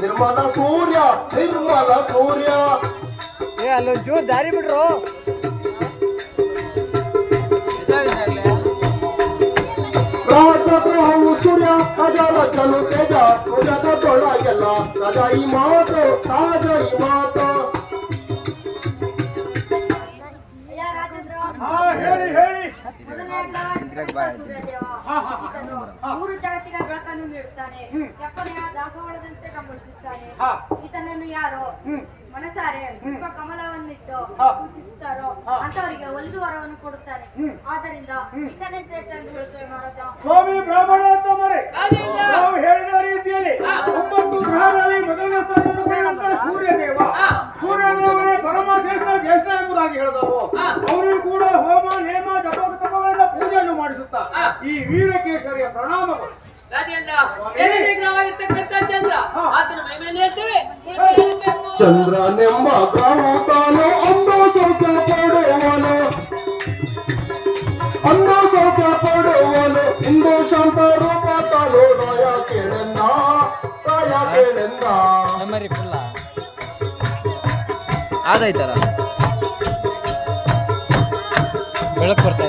ನಿರ್ಮಲ ಸೂರ್ಯ ನಿರ್ಮಲ ಸೂರ್ಯ ಏ ಅಲ್ಲೊಂದು ಜೋರ್ ದಾರಿ ಬಿಡ್ರು ರಾಜ ಚಲು ತೇಜ ತುಜದ ತೊಳಗೆಲ್ಲ ಸಜಾಯಿ ಮಾತು ಸಾಜೈ ಮಾತು. ಹೇಳಿ ಹೇಳಿ. ಮೂರು ಜಗತ್ತಿನ ಬೆಳಕನ್ನು ನೀಡುತ್ತಾನೆ ಎಪ್ಪನೆಯ ದಾಸವಾಳದಂತೆ ಕಂಗೊಳಿಸುತ್ತಾನೆ ಈತನನ್ನು ಯಾರು ಮನಸಾರೆ ಪುಷ್ಪ ಕಮಲವನ್ನಿಟ್ಟು ಪೂಜಿಸುತ್ತಾರೋ ಅಂತವರಿಗೆ ಒಲಿದು ವರವನ್ನು ಕೊಡುತ್ತಾನೆ. ಆದ್ದರಿಂದ ಈತನೇ ಶ್ರೇಷ್ಠ ಎಂದು ಹೇಳುತ್ತೇವೆ ಮಹಾರಾಜ. ಚಂದ್ರನೆಂಬ ಗ್ರಹವು ತಾನು ಅಂದ ಸೌಖ್ಯ ಪಡುವನು ಅಂದ ಸೌಖ್ಯ ಪಡುವನು ಇಂದು ಶಾಂತ ರೂಪ ತಾನು ರಾಯ ಕೇಳೆಂದ. ರಾಯ ಕೇಳೆಂದ ಆದಾಯ್ತಾರ ಬೆಳಕು ಬರ್ತಾ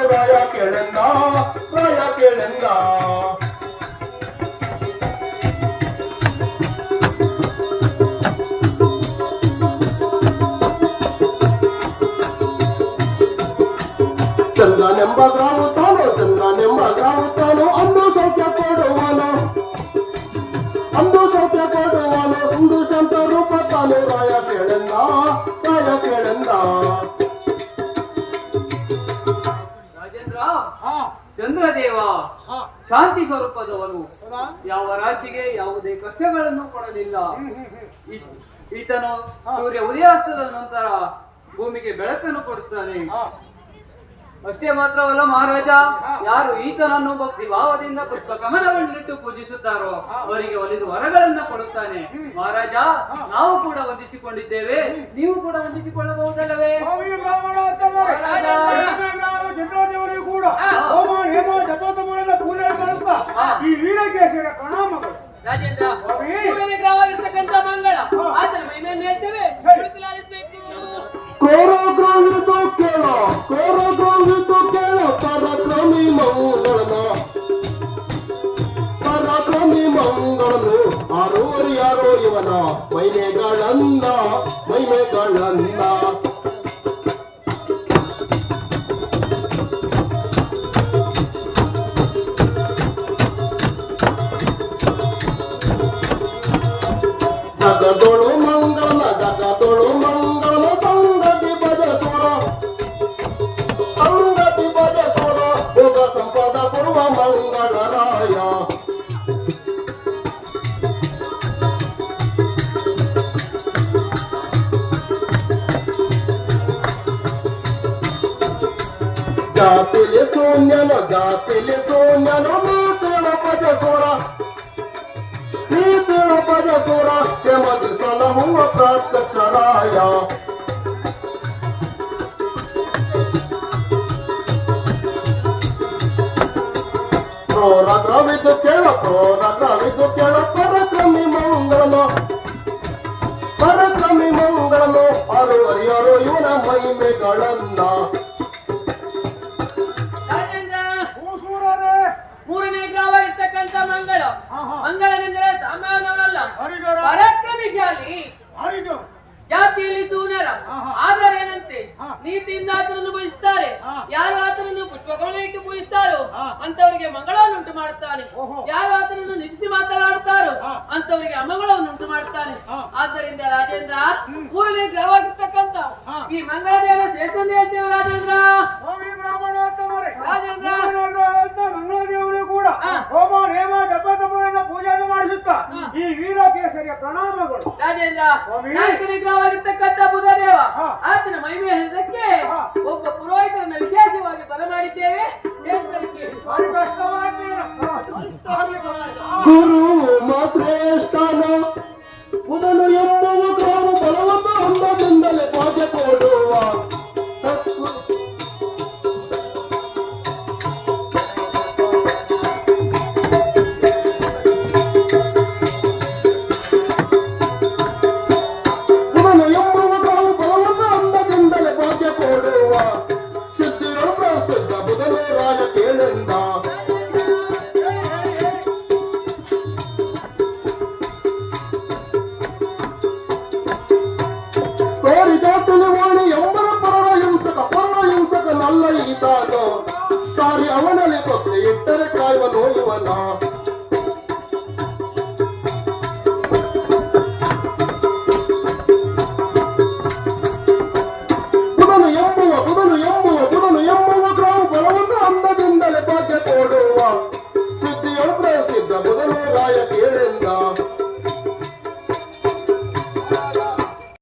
ಚಂದ್ರ ತಾನು ರಾಯ ಕೇಳೆಂದ ರಾಯ ಕೇಳೆಂದ ಶಾಂತಿ ಸ್ವರೂಪದವನು ಯಾವ ರಾಶಿಗೆ ಯಾವುದೇ ಕಷ್ಟಗಳನ್ನು ಕೊಡಲಿಲ್ಲ. ಈತನು ಸೂರ್ಯ ಉದಯಾಸ್ತದ ನಂತರ ಭೂಮಿಗೆ ಬೆಳಕನ್ನು ಕೊಡುತ್ತಾನೆ. ಅಷ್ಟೇ ಮಾತ್ರವಲ್ಲ ಮಹಾರಾಜ ಯಾರು ಈತನನ್ನು ಭಕ್ತಿ ಭಾವದಿಂದ ಪುಷ್ಪ ಕಮಲವನ್ನಿಟ್ಟು ಪೂಜಿಸುತ್ತಾರೋ ಅವರಿಗೆ ಒಲಿದು ವರಗಳನ್ನು ಕೊಡುತ್ತಾನೆ. ಮಹಾರಾಜ ನಾವು ಕೂಡ ವಂದಿಸಿಕೊಂಡಿದ್ದೇವೆ. ನೀವು ಕೂಡ ವಂದಿಸಿಕೊಳ್ಳಬಹುದಲ್ಲವೇ? ರಾಜೇಂದ್ರ. ಮೂರನೇ ಗ್ರಹವಾಗಿರ್ತಕ್ಕಂಥ ಮಂಗಳ. ಆತನ ಮಹಿಮೆಯನ್ನು ಹೇಳ್ತೇವೆ. ಕೋರೋಗ್ರಾಮಿತು ಕೇಳ. ಕೋರೋಗ್ರಾಮಿತು ಕೇಳೋ. ಪರಾಕ್ರಮಿ ಮಂಗಳನ ಪರಾಕ್ರಮಿ ಮಂಗಳನು ಆರೂವರಿ ಯಾರೋ ಇವನ. ಮೈನೆಗಳನ್ನ ಮೈನೆಗಳನ್ನ కన్యలుగా పిలుచు నను మీ తిరుపతి చూర మీ తిరుపతి చూర క్షమతి సలహు ప్రత్యక్షరాయ ప్రోరగ్రవిదు కేళ పరక్రమి మంగళ పరక్రమి మంగళ అరు అరు యువన మహిమెಗಳన్నా ಮಂಗಳ. ಮಂಗಳನೆಂದರೆ ಸಾಮಾನ್ಯವನಲ್ಲ ಪರಾಕ್ರಮಶಾಲಿ. ರಾಜೇಂದ್ರ ಸ್ವಾಮಿ. ನಾಲ್ಕನೇ ಗ್ರಹವಾಗಿರ್ತಕ್ಕಂಥ ಬುಧದೇವ. ಆತನ ಮಹಿಮೆ ಹೇಳಿದಕ್ಕೆ ಒಬ್ಬ ಪುರೋಹಿತರನ್ನ ವಿಶೇಷವಾಗಿ ಬರಮಾಡಿದ್ದೇವೆ ಗುರು ಕಾಯುವ ನೋಯುವನ